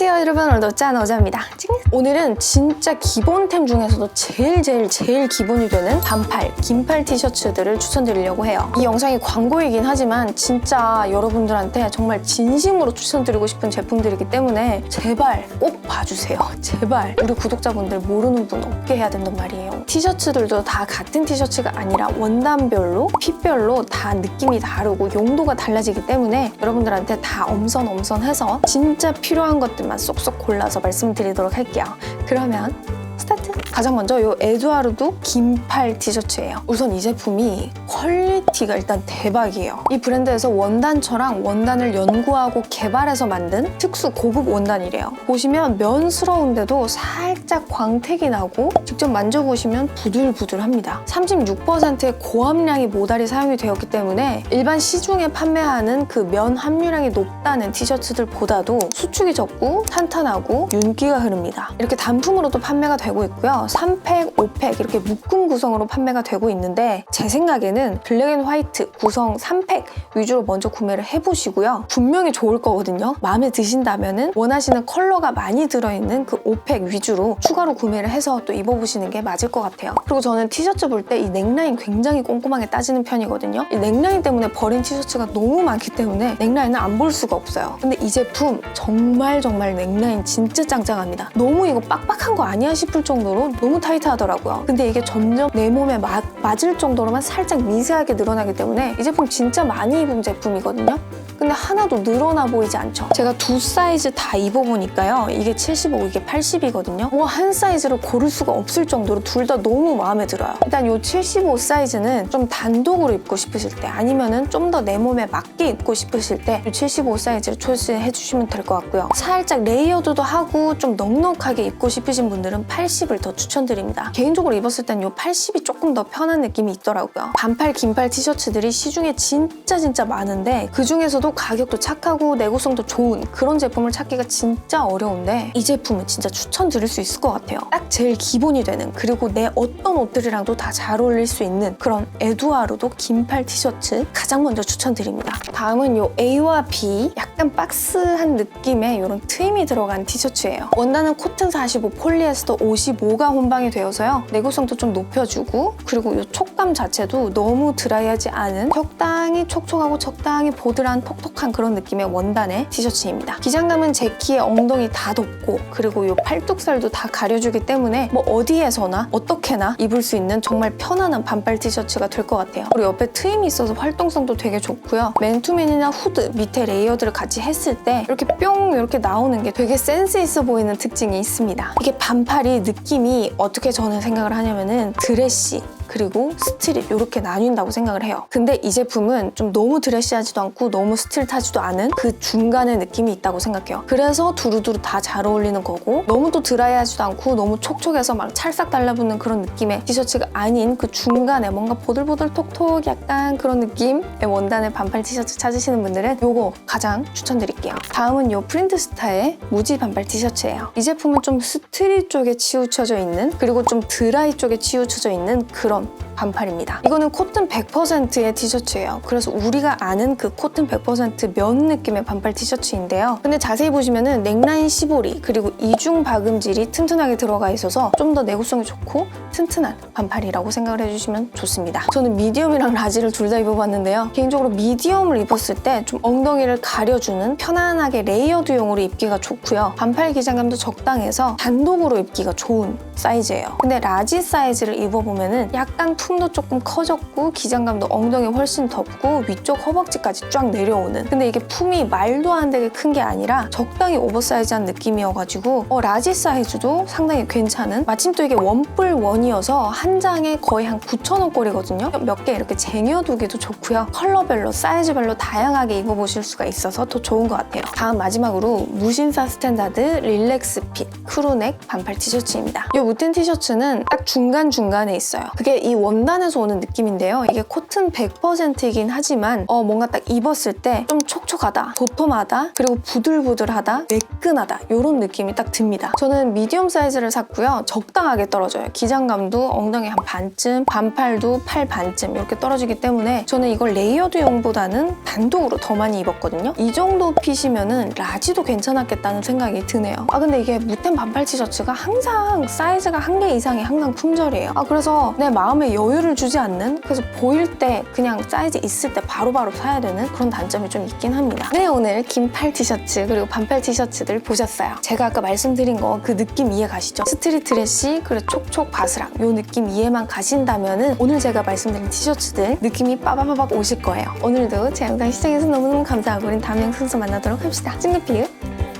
안녕하세요 여러분. 오늘도 짠 어자입니다. 찡. 오늘은 진짜 기본템 중에서도 제일 제일 제일 기본이 되는 반팔, 긴팔 티셔츠들을 추천드리려고 해요. 이 영상이 광고이긴 하지만 진짜 여러분들한테 정말 진심으로 추천드리고 싶은 제품들이기 때문에 제발 꼭 봐주세요. 제발. 우리 구독자분들 모르는 분 없게 해야 된단 말이에요. 티셔츠들도 다 같은 티셔츠가 아니라 원단별로 핏별로 다 느낌이 다르고 용도가 달라지기 때문에 여러분들한테 다 엄선엄선해서 진짜 필요한 것들 만 쏙쏙 골라서 말씀드리도록 할게요. 그러면 스타트! 가장 먼저 이 에두아르도 긴팔 티셔츠예요. 우선 이 제품이 퀄리티가 일단 대박이에요. 이 브랜드에서 원단처랑 원단을 연구하고 개발해서 만든 특수 고급 원단이래요. 보시면 면스러운데도 살짝 광택이 나고 직접 만져보시면 부들부들합니다. 36%의 고함량의 모달이 사용이 되었기 때문에 일반 시중에 판매하는 그 면 함유량이 높다는 티셔츠들보다도 수축이 적고 탄탄하고 윤기가 흐릅니다. 이렇게 단품으로도 판매가 되고 있고요. 3팩, 5팩 이렇게 묶음 구성으로 판매가 되고 있는데 제 생각에는 블랙 앤 화이트 구성 3팩 위주로 먼저 구매를 해보시고요. 분명히 좋을 거거든요. 마음에 드신다면은 원하시는 컬러가 많이 들어있는 그 5팩 위주로 추가로 구매를 해서 또 입어보시는 게 맞을 것 같아요. 그리고 저는 티셔츠 볼 때 이 넥라인 굉장히 꼼꼼하게 따지는 편이거든요. 이 넥라인 때문에 버린 티셔츠가 너무 많기 때문에 넥라인을 안볼 수가 없어요. 근데 이 제품 정말 정말 넥라인 진짜 짱짱합니다. 너무 이거 빡빡한 거 아니야 싶을 정도로 너무 타이트하더라고요. 근데 이게 점점 내 몸에 맞, 맞을 정도로만 살짝 미세하게 늘어나기 때문에 이 제품 진짜 많이 입은 제품이거든요. 근데 하나도 늘어나 보이지 않죠. 제가 두 사이즈 다 입어보니까요. 이게 75, 이게 80이거든요. 뭐 한 사이즈를 고를 수가 없을 정도로 둘 다 너무 마음에 들어요. 일단 이 75 사이즈는 좀 단독으로 입고 싶으실 때 아니면은 좀 더 내 몸에 맞게 입고 싶으실 때 이 75 사이즈를 초이스해 주시면 될 것 같고요. 살짝 레이어드도 하고 좀 넉넉하게 입고 싶으신 분들은 80을 더 추천드립니다. 개인적으로 입었을 땐 이 80이 조금 더 편한 느낌이 있더라고요. 반팔, 긴팔 티셔츠들이 시중에 진짜 진짜 많은데 그 중에서도 가격도 착하고 내구성도 좋은 그런 제품을 찾기가 진짜 어려운데 이 제품은 진짜 추천드릴 수 있을 것 같아요. 딱 제일 기본이 되는 그리고 내 어떤 옷들이랑도 다 잘 어울릴 수 있는 그런 에두아르도 긴팔 티셔츠 가장 먼저 추천드립니다. 다음은 이 A와 B 약간 박스한 느낌의 이런 트임이 들어간 티셔츠예요. 원단은 코튼 45, 폴리에스터 55가 혼방이 되어서요. 내구성도 좀 높여주고 그리고 이 촉감 자체도 너무 드라이하지 않은 적당히 촉촉하고 적당히 보드란 톡톡한 그런 느낌의 원단의 티셔츠입니다. 기장감은 제 키에 엉덩이 다 덮고 그리고 이 팔뚝살도 다 가려주기 때문에 뭐 어디에서나 어떻게나 입을 수 있는 정말 편안한 반팔 티셔츠가 될 것 같아요. 그리고 옆에 트임이 있어서 활동성도 되게 좋고요. 맨투맨이나 후드 밑에 레이어드를 같이 했을 때 이렇게 뿅 이렇게 나오는 게 되게 센스 있어 보이는 특징이 있습니다. 이게 반팔이 느낌이 어떻게 저는 생각을 하냐면은 드레시 그리고 스트릿 이렇게 나뉜다고 생각을 해요. 근데 이 제품은 좀 너무 드레시하지도 않고 너무 스트릿하지도 않은 그 중간의 느낌이 있다고 생각해요. 그래서 두루두루 다 잘 어울리는 거고 너무 또 드라이하지도 않고 너무 촉촉해서 막 찰싹 달라붙는 그런 느낌의 티셔츠가 아닌 그 중간에 뭔가 보들보들 톡톡 약간 그런 느낌의 원단의 반팔 티셔츠 찾으시는 분들은 이거 가장 추천드릴게요. 다음은 이 프린트스타의 무지 반팔 티셔츠예요. 이 제품은 좀 스트릿 쪽에 치우쳐져 있는 그리고 좀 드라이 쪽에 치우쳐져 있는 그런 pronto. 반팔입니다. 이거는 코튼 100%의 티셔츠예요. 그래서 우리가 아는 그 코튼 100%면 느낌의 반팔 티셔츠인데요. 근데 자세히 보시면은 넥라인 시보리 그리고 이중 박음질이 튼튼하게 들어가 있어서 좀 더 내구성이 좋고 튼튼한 반팔이라고 생각을 해주시면 좋습니다. 저는 미디엄이랑 라지를 둘 다 입어봤는데요. 개인적으로 미디엄을 입었을 때 좀 엉덩이를 가려주는 편안하게 레이어드용으로 입기가 좋고요. 반팔 기장감도 적당해서 단독으로 입기가 좋은 사이즈예요. 근데 라지 사이즈를 입어보면은 약간 품도 조금 커졌고 기장감도 엉덩이 훨씬 덥고 위쪽 허벅지까지 쫙 내려오는. 근데 이게 품이 말도 안 되게 큰 게 아니라 적당히 오버사이즈한 느낌이어가지고 어, 라지 사이즈도 상당히 괜찮은. 마침 또 이게 원뿔 원이어서 한 장에 거의 한 9,000원 꼴이거든요. 몇 개 이렇게 쟁여두기도 좋고요. 컬러별로 사이즈별로 다양하게 입어보실 수가 있어서 더 좋은 것 같아요. 다음 마지막으로 무신사 스탠다드 릴렉스 핏 크루넥 반팔 티셔츠입니다. 이 무튼 티셔츠는 딱 중간중간에 있어요. 그게 이 원 단에서 오는 느낌인데요. 이게 코튼 100%이긴 하지만 어, 뭔가 딱 입었을 때 좀 촉촉하다, 도톰하다, 그리고 부들부들하다, 매끈하다 이런 느낌이 딱 듭니다. 저는 미디엄 사이즈를 샀고요. 적당하게 떨어져요. 기장감도 엉덩이 한 반쯤, 반팔도 팔 반쯤 이렇게 떨어지기 때문에 저는 이걸 레이어드용보다는 단독으로 더 많이 입었거든요. 이 정도 핏이면은 라지도 괜찮았겠다는 생각이 드네요. 아 근데 이게 무텐 반팔 티셔츠가 항상 사이즈가 한 개 이상이 항상 품절이에요. 아 그래서 내 마음에 여 유를 주지 않는 그래서 보일 때 그냥 사이즈 있을 때 바로 바로 사야 되는 그런 단점이 좀 있긴 합니다. 네 오늘 긴 팔 티셔츠 그리고 반팔 티셔츠들 보셨어요. 제가 아까 말씀드린 거 그 느낌 이해 가시죠? 스트릿 드레시 그리고 촉촉 바스락 요 느낌 이해만 가신다면 은 오늘 제가 말씀드린 티셔츠들 느낌이 빠바바박 오실 거예요. 오늘도 제 영상 시청해주셔서 너무너무 감사하고 우린 다음 영상에서 만나도록 합시다. 찡긋피읍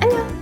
안녕!